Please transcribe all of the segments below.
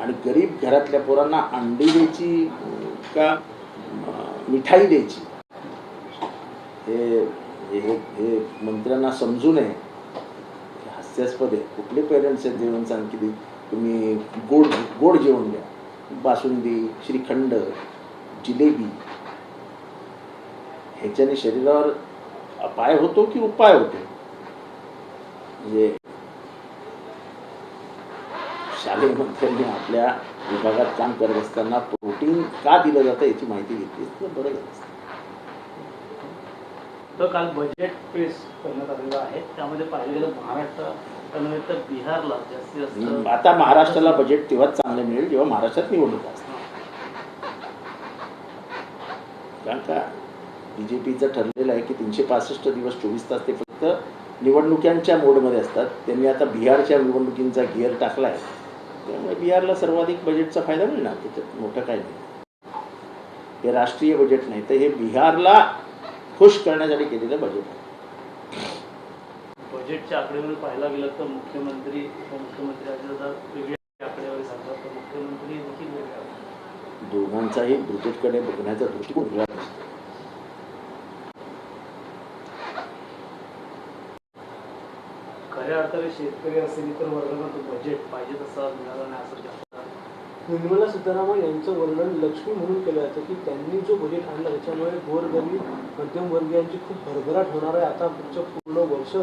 आणि गरीब घरातल्या पोरांना अंडी द्यायची का मिठाई द्यायची. हे हे हे मंत्र्यांना समजू नये. हास्यास्पद आहे. कुठले पेरेंट्स आहेत जेवण सांग की तुम्ही गोड गोड जेवण घ्या बासुंदी श्रीखंड जिलेबी. ह्याच्याने शरीरावर अपाय होतो की उपाय होतो? म्हणजे शालेय मंत्र्यांनी आपल्या विभागात काम करत असताना प्रोटीन का दिलं जातं याची माहिती घेतली तर बरं झालं असतं. तर काल बजेट पेश करण्यात आलेलं आहे. त्यामध्ये पाहिलं गेलं महाराष्ट्र तर बिहारला जास्तीत जास्त आता महाराष्ट्राला बजेट तेव्हाच चांगलं मिळेल जेव्हा महाराष्ट्रात निवडणूक असतात कारण का? बी जे पीचं ठरलेलं आहे की तीनशे पासष्ट दिवस चोवीस तास ते फक्त निवडणुकांच्या मोडमध्ये असतात. त्यांनी आता बिहारच्या निवडणुकींचा गिअर टाकला आहे त्यामुळे बिहारला सर्वाधिक बजेटचा फायदा मिळणार त्याच्यात मोठं काय नाही. हे राष्ट्रीय बजेट नाही तर हे बिहारला खुश करण्यासाठी केलेलं बजेट आहे. बजेटच्या आकडेवारी पाहायला गेलं तर मुख्यमंत्री उपमुख्यमंत्री वेगळी आकडेवारी सांगतात तर मुख्यमंत्री देखील दोघांचाही बजेटकडे बघण्याचा दृष्टिकोन वेगळा असतो खऱ्या अर्थाने शेतकरी असेल इतर वर्गाला तो बजेट पाहिजे तसा मिळाला नाही असं जास्त. निर्मला सीतारामन यांचं वर्णन लक्ष्मी म्हणून केलं जातं की त्यांनी जो बजेट आणला त्याच्यामुळे गोरगरीब मध्यमवर्गीयांची खूप भरभराट होणार आहे. आता पुढचं पूर्ण वर्ष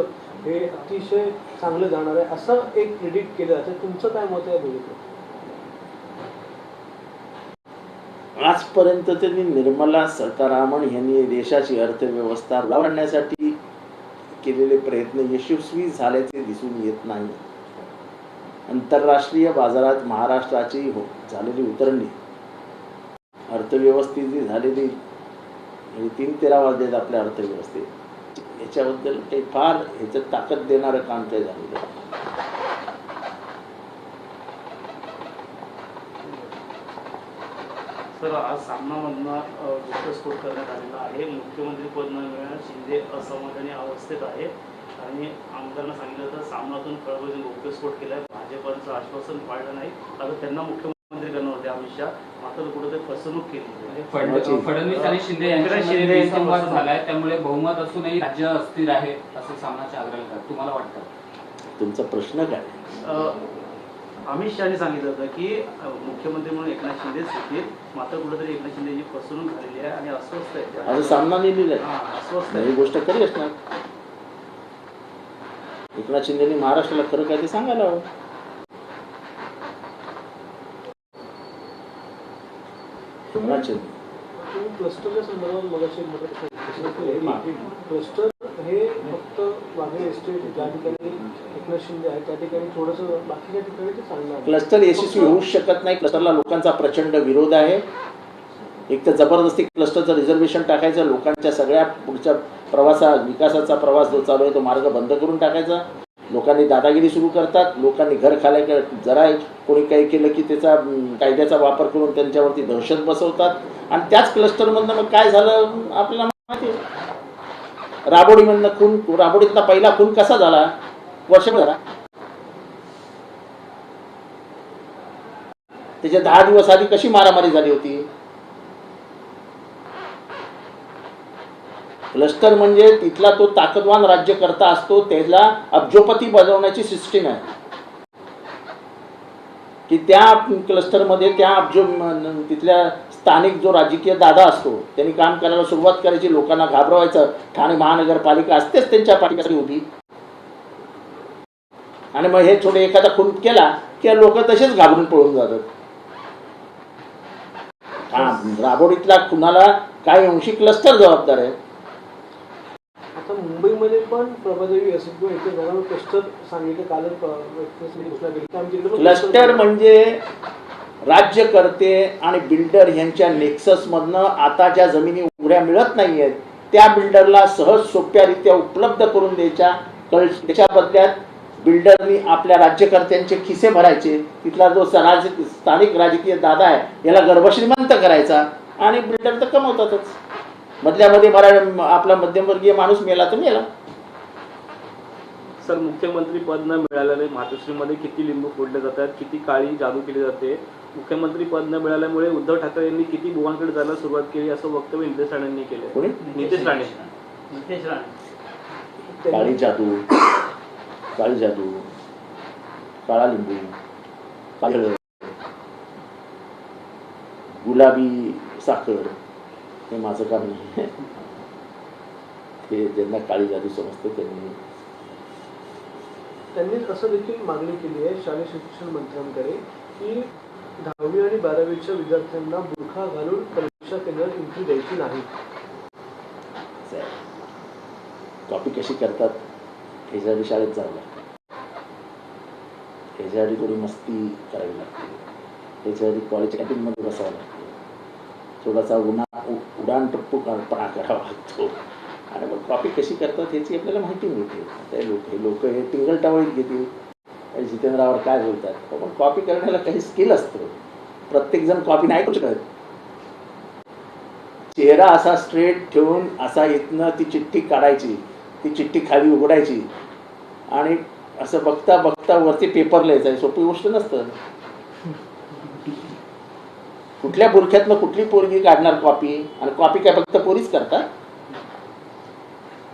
हे अतिशय चांगलं जाणार आहे. असं एक क्रेडिट केलं जातं. तुमचं काय मत आहे बजेट आजपर्यंत त्यांनी निर्मला सीतारामन यांनी देशाची अर्थव्यवस्था लावण्यासाठी केलेले प्रयत्न यशस्वी झाल्याचे दिसून येत नाही. आंतरराष्ट्रीय बाजारात महाराष्ट्राची हो झालेली उतरणी अर्थव्यवस्थेची झालेली तीन तेरा वाजलेत आपल्या अर्थव्यवस्थेत. याच्याबद्दल काही फार ह्याच्यात ताकद देणारं काम काही झालेलं आहे सर आज सामनामधनं घटस्फोट करण्यात आलेला आहे. मुख्यमंत्री पद न मिळाल्याने शिंदे असमाधानी अवस्थेत आहे. आणि आमदारांना सांगितलं तर सामनातून खळबळून गौप्यस्फोट केलाय भाजपाचं आश्वासन पाळलं नाही. आता त्यांना मुख्यमंत्री करणार होते अमित शहा. मात्र कुठेतरी फसवणूक केली. म्हणजे फडणवीस आणि शिंदे शिंदे यांच्यामध्ये संवाद. झालाय. त्यामुळे बहुमत असूनही राज्य अस्थिर आहे असं सामनाच्या आग्रह करतात. तुम्हाला वाटतं? तुमचा प्रश्न काय? अमित शहानी सांगितलं होतं की मुख्यमंत्री म्हणून एकनाथ शिंदेच होतील मात्र कुठेतरी एकनाथ शिंदे यांची फसवणूक झालेली आहे आणि अस्वस्थ आहे असं सामना लिहिलेला आहे. हा, अस्वस्थ ही आहे गोष्ट खरी असणार. एकनाथ शिंदेनी महाराष्ट्राला खरं काय ते सांगायला हवं. एकनाथ शिंदे. क्लस्टरच्या संदर्भात मगाशी केला. क्लस्टर हे फक्त वाघे एस्टेट ज्या ठिकाणी एकनाथ शिंदे आहे त्या ठिकाणी थोडंसं बाकीच्या ठिकाणी ते चांगलं आहे क्लस्टर यशस्वी होऊ शकत नाही. क्लस्टरला लोकांचा प्रचंड विरोध आहे. एक तर जबरदस्ती क्लस्टरचं रिझर्वेशन टाकायचं. लोकांच्या सगळ्या पुढच्या प्रवासा विकासाचा प्रवास जो चालू आहे तो मार्ग बंद करून टाकायचा. लोकांनी दादागिरी सुरू करतात. लोकांनी घर खाल्या जरा कोणी काही केलं की त्याचा कायद्याचा वापर करून त्यांच्यावरती दहशत बसवतात. आणि त्याच क्लस्टरमधनं मग काय झालं? आपल्याला राबोडीमधनं खून राबोडीतला पहिला खून कसा झाला? वर्षभर झाला. त्याच्या दहा दिवस आधी कशी मारामारी झाली होती? क्लस्टर म्हणजे तिथला तो ताकदवान राज्यकर्ता असतो त्याला अब्जोपती बजावण्याची सिस्टीम आहे. की त्या क्लस्टरमध्ये त्या जो तिथल्या स्थानिक जो राजकीय दादा असतो त्यांनी काम करायला सुरुवात करायची लोकांना घाबरवायचं ठाणे महानगरपालिका असतेच त्यांच्या पाठीसाठी उभी. आणि मग हे थोडे एखादा खून केला की लोक तसेच घाबरून पळून जातात. हा राबोडीतल्या खुनाला काही अंशी क्लस्टर जबाबदार आहे आता मुंबईमध्ये पण प्रभादेवी जरा क्लस्टर सांगितलं कालच क्लस्टर म्हणजे राज्यकर्ते आणि बिल्डर यांच्या नेक्सस मधनं आता ज्या जमिनी उघड्या मिळत नाहीयेत त्या बिल्डरला सहज सोप्यारित्या उपलब्ध करून द्यायच्या. कळ त्याच्या बदल्यात बिल्डरनी आपल्या राज्यकर्त्यांचे खिसे भरायचे. तिथला जो राज स्थानिक राजकीय दादा आहे याला गर्भश्रीमंत करायचा आणि बिल्डर तर कमवतातच. मधल्यामध्ये मरा आपला मध्यमवर्गीय माणूस मेला तर मेला. सर मुख्यमंत्री पद न मिळाल्याने मातोश्रीमध्ये किती लिंबू फोडले जातात किती काळी जादू केली जाते? मुख्यमंत्री पद न मिळाल्यामुळे उद्धव ठाकरे यांनी किती बुवांकडे जायला सुरुवात केली असं वक्तव्य नितेश राणेंनी केले नितेश राणे. नितेश राणे. काळी जादू काळी जादू काळा लिंबू काळ गुलाबी साखर हे माझं काम नाही. ते ज्यांना काळी जादू समजते त्यांनी त्यांनी असं देखील मागणी केली आहे शालेय शिक्षण मंत्र्यांकडे की दहावी आणि बारावीच्या विद्यार्थ्यांना बुरखा घालून परीक्षा केंद्रात एंट्री द्यायची नाही. कॉपी कशी करतात? ह्याच्यासाठी शाळेत जावं लागतं. ह्याच्यासाठी थोडी मस्ती करावी लागते. ह्याच्यासाठी कॉलेज कॅन्टीनमध्ये बसावं लागतं. थोडासा उन्हा उडाण टप्पू टप्पूपणा करावा लागतो. आणि मग कॉपी कशी करतात ह्याची आपल्याला माहिती मिळते आता लोक हे लोक हे टिंगल टावळीत घेतील. जितेंद्रावर काय बोलतात? पण कॉपी करण्याला काही स्किल असतं. प्रत्येकजण कॉपी नाही करू शकत. चेहरा असा स्ट्रेट ठेवून असा इथनं ती चिठ्ठी काढायची. ती चिठ्ठी खाली उघडायची. आणि असं बघता बघता वरती पेपर लिहायचा. सोपी गोष्ट नसतं. कुठल्या बुरख्यातनं कुठली पोरगी काढणार कॉपी आणि कॉपी काय फक्त पोरीच करतात?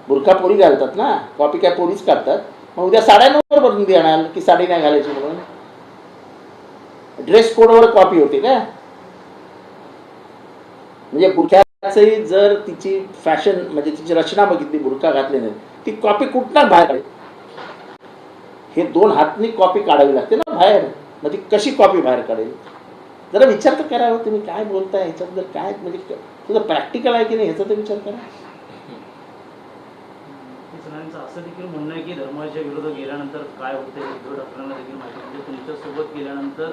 बुरखा पोरी घालतात ना? कॉपी काय पोरीच काढतात. मग उद्या साड्या साड्यांवर बंदी देणार की साडी नाही घालायची म्हणून? ड्रेस कोडवर कॉपी होते का? म्हणजे बुरख्याचंही जर तिची फॅशन म्हणजे तिची रचना बघितली बुरखा घातल्याने ती कॉपी कुठणार बाहेर काढेल हे दोन हातनी कॉपी काढावी लागते ना बाहेर. मग ती कशी कॉपी बाहेर काढेल? जरा विचार तर करा हो तुम्ही काय बोलताय? ह्याच्याबद्दल काय म्हणजे तुझं प्रॅक्टिकल आहे की नाही ह्याचा तर विचार करा. असं देखील म्हणणं आहे की धर्माच्या विरोधात गेल्यानंतर काय होते उद्धव ठाकरेंना देखील माहिती म्हणजे तुमच्यासोबत गेल्यानंतर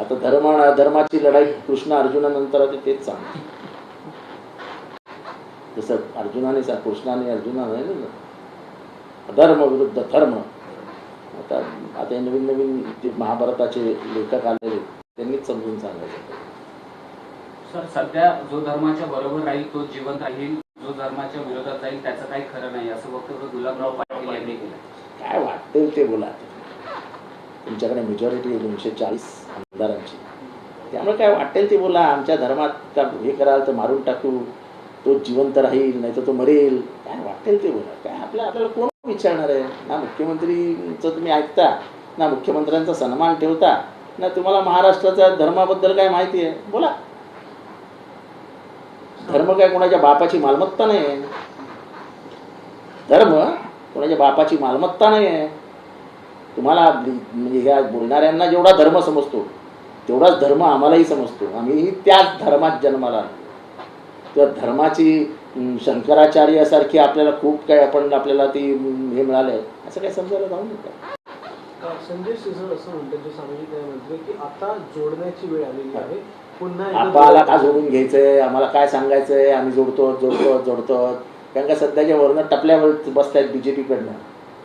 आता धर्म धर्माची लढाई कृष्ण अर्जुनानंतर आता तेच सांगतो. जसं अर्जुनाने सा कृष्णाने अर्जुनाने ना धर्म विरुद्ध धर्म. आता आता नवीन नवीन जे महाभारताचे लेखक आलेले त्यांनीच समजून सांगायचं. सर सध्या जो धर्माच्या बरोबर राहील तो जिवंत राहील जो धर्माच्या विरोधात जाईल त्याचं काही खरं नाही. असं वक्तव्य गुलाबराव पाटील यांनी केलं काय वाटेल ते बोला. तुमच्याकडे मेजॉरिटी आहे दोनशे चाळीस आमदारांची. त्यामुळे काय वाटेल ते बोला. आमच्या धर्मात का हे कराल तर मारून टाकू. तो जिवंत राहील नाही तर तो मरेल. काय वाटेल ते बोला. काय आपल्या आपल्याला कोण विचारणार आहे? ना मुख्यमंत्रीचं तुम्ही ऐकता ना मुख्यमंत्र्यांचा सन्मान ठेवता ना तुम्हाला महाराष्ट्राच्या धर्माबद्दल काय माहिती आहे? बोला. धर्म काय कोणाच्या बापाची मालमत्ता नाही आहे धर्म कोणाच्या बापाची मालमत्ता नाही आहे तुम्हाला म्हणजे ह्या बोलणाऱ्यांना जेवढा धर्म समजतो तेवढाच धर्म आम्हालाही समजतो. आम्हीही त्याच धर्मात जन्माला तर धर्माची शंकराचार्यासारखी आपल्याला खूप काही आपण आपल्याला ती हे मिळालं असं काही समजायला जाऊ नका. संजय सिंह असं म्हणतात जे सामाजिक न्याय मंत्री की आता जोडण्याची वेळ आलेली आहे. आम्हाला का जोडून घ्यायचंय? आम्हाला काय सांगायचंय? आम्ही जोडतो जोडतो जोडतो. कारण का सध्याच्या वरनं टपल्यावर बसतायत बीजेपीकडनं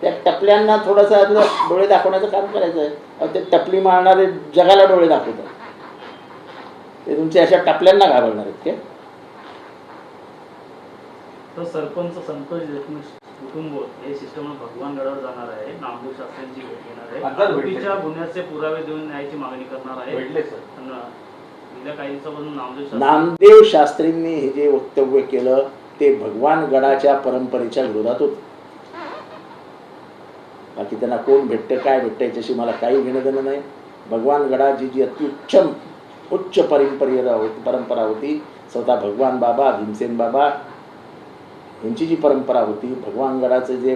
त्या टपल्यांना थोडंसं आपलं डोळे दाखवण्याचं काम करायचं आहे ते टपली मारणारे जगाला डोळे दाखवतात. ते तुमच्या अशा टपल्यांना घाबरणार आहेत काय तर सरपंच संतोष देशमुख कुटुंब हे शिष्टमंडळ भगवानगडावर जाणार आहे. नामदेव शास्त्रींची भेट घेणार आहे. गुन्ह्याचे पुरावे देऊन न्यायाची मागणी करणार आहे. नामदेव शास्त्रींनी हे जे वक्तव्य केलं ते भगवान गडाच्या परंपरेच्या विरोधात होत. बाकी त्यांना कोण भेटतं काय भेटतं याच्याशी मला काही घेणं देणं नाही. भगवान गडाची जी अत्युच्चम उच्च परंपरा होती परंपरा होती स्वतः भगवान बाबा भीमसेन बाबा यांची जी परंपरा होती भगवान गडाचं जे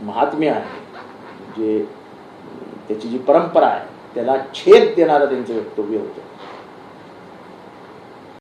महात्म्य आहे जे त्याची जी परंपरा आहे त्याला छेद देणारं त्यांचं वक्तव्य होतं.